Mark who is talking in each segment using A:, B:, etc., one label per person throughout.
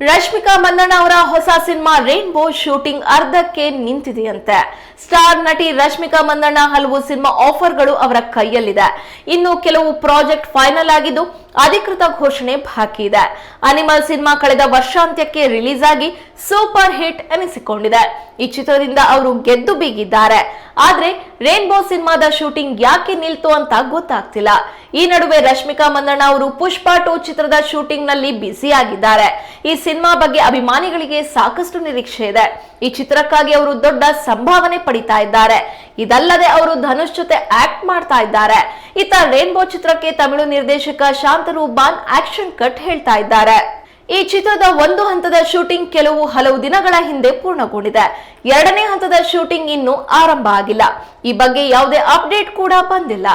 A: ರಶ್ಮಿಕಾ ಮಂದಣ್ಣ ಅವರ ಹೊಸ cinema rainbow shooting ಅರ್ಧಕ್ಕೆ ನಿಂತಿದೆಯಂತೆ. ಸ್ಟಾರ್ ನಟಿ ರಶ್ಮಿಕಾ ಮಂದಣ್ಣ ಹಲವು ಸಿನಿಮಾ ಆಫರ್ಗಳು ಅವರ ಕೈಯಲ್ಲಿದೆ. ಇನ್ನು ಕೆಲವು ಪ್ರಾಜೆಕ್ಟ್ ಫೈನಲ್ ಆಗಿದ್ದು ಅಧಿಕೃತ ಘೋಷಣೆ ಬಾಕಿ ಇದೆ. ಅನಿಮಲ್ ಸಿನಿಮಾ ಕಳೆದ ವರ್ಷಾಂತ್ಯಕ್ಕೆ ರಿಲೀಸ್ ಆಗಿ ಸೂಪರ್ ಹಿಟ್ ಎನಿಸಿಕೊಂಡಿದೆ. ಈ ಚಿತ್ರದಿಂದ ಅವರು ಗೆದ್ದು ಬೀಗಿದ್ದಾರೆ. ಆದ್ರೆ ರೇನ್ಬೋ ಸಿನಿಮಾದ ಶೂಟಿಂಗ್ ಯಾಕೆ ನಿಲ್ತು ಅಂತ ಗೊತ್ತಾಗ್ತಿಲ್ಲ. ಈ ನಡುವೆ ರಶ್ಮಿಕಾ ಮಂದಣ್ಣ ಅವರು ಪುಷ್ಪ ಟೂ ಚಿತ್ರದ ಶೂಟಿಂಗ್ನಲ್ಲಿ ಬ್ಯುಸಿ ಆಗಿದ್ದಾರೆ. ಈ ಸಿನಿಮಾ ಬಗ್ಗೆ ಅಭಿಮಾನಿಗಳಿಗೆ ಸಾಕಷ್ಟು ನಿರೀಕ್ಷೆ ಇದೆ. ಈ ಚಿತ್ರಕ್ಕಾಗಿ ಅವರು ದೊಡ್ಡ ಸಂಭಾವನೆ ಪಡಿತಾ ಇದ್ದಾರೆ. ಇದಲ್ಲದೆ ಅವರು ಧನುಷ್ ಜೊತೆ ಆಕ್ಟ್ ಮಾಡ್ತಾ ಇದ್ದಾರೆ. ಇತ್ತ ರೇನ್ಬೋ ಚಿತ್ರಕ್ಕೆ ತಮಿಳು ನಿರ್ದೇಶಕ ಶಾಂತರು ಬಾನ್ ಆಕ್ಷನ್ ಕಟ್ ಹೇಳ್ತಾ ಇದ್ದಾರೆ. ಈ ಚಿತ್ರದ ಒಂದು ಹಂತದ ಶೂಟಿಂಗ್ ಕೆಲವು ಹಲವು ದಿನಗಳ ಹಿಂದೆ ಪೂರ್ಣಗೊಂಡಿದೆ. ಎರಡನೇ ಹಂತದ ಶೂಟಿಂಗ್ ಇನ್ನೂ ಆರಂಭ ಆಗಿಲ್ಲ. ಈ ಬಗ್ಗೆ ಯಾವುದೇ ಅಪ್ಡೇಟ್ ಕೂಡ ಬಂದಿಲ್ಲ.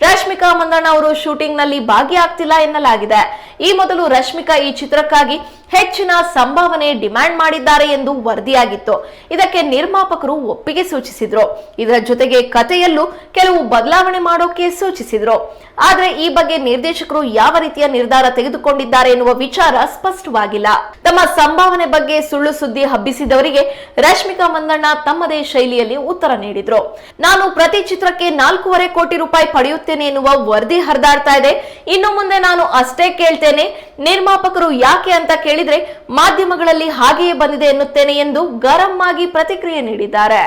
A: ರಶ್ಮಿಕಾ ಮಂದಣ್ಣ ಅವರು ಶೂಟಿಂಗ್ನಲ್ಲಿ ಭಾಗಿಯಾಗ್ತಿಲ್ಲ ಎನ್ನಲಾಗಿದೆ. ಈ ಮೊದಲು ರಶ್ಮಿಕಾ ಈ ಚಿತ್ರಕ್ಕಾಗಿ ಹೆಚ್ಚಿನ ಸಂಭಾವನೆ ಡಿಮ್ಯಾಂಡ್ ಮಾಡಿದ್ದಾರೆ ಎಂದು ವರದಿಯಾಗಿತ್ತು. ಇದಕ್ಕೆ ನಿರ್ಮಾಪಕರು ಒಪ್ಪಿಗೆ ಸೂಚಿಸಿದ್ರು. ಇದರ ಜೊತೆಗೆ ಕಥೆಯಲ್ಲೂ ಕೆಲವು ಬದಲಾವಣೆ ಮಾಡೋಕೆ ಸೂಚಿಸಿದ್ರು. ಆದ್ರೆ ಈ ಬಗ್ಗೆ ನಿರ್ದೇಶಕರು ಯಾವ ರೀತಿಯ ನಿರ್ಧಾರ ತೆಗೆದುಕೊಂಡಿದ್ದಾರೆ ಎನ್ನುವ ವಿಚಾರ ಸ್ಪಷ್ಟವಾಗಿಲ್ಲ. ತಮ್ಮ ಸಂಭಾವನೆ ಬಗ್ಗೆ ಸುಳ್ಳು ಸುದ್ದಿ ಹಬ್ಬಿಸಿದವರಿಗೆ ರಶ್ಮಿಕಾ ಮಂದಣ್ಣ ತಮ್ಮದೇ ಶೈಲಿಯಲ್ಲಿ ಉತ್ತರ ನೀಡಿದ್ರು. ನಾನು ಪ್ರತಿ ಚಿತ್ರಕ್ಕೆ ನಾಲ್ಕೂವರೆ ಕೋಟಿ ರೂಪಾಯಿ ಪಡೆಯುತ್ತೇನೆ ಎನ್ನುವ ವರದಿ ಹರಿದಾಡ್ತಾ ಇದೆ. ಇನ್ನು ಮುಂದೆ ನಾನು ಅಷ್ಟೇ ಕೇಳ್ತೇನೆ ನಿರ್ಮಾಪಕರು ಯಾಕೆ ಅಂತ ಕೇಳಿದ್ರೆ ಮಾಧ್ಯಮಗಳಲ್ಲಿ ಹಾಗೆಯೇ ಬಂದಿದೆ ಎನ್ನುತ್ತೇನೆ ಎಂದು ಗರಂ ಆಗಿ ಪ್ರತಿಕ್ರಿಯೆ ನೀಡಿದ್ದಾರೆ.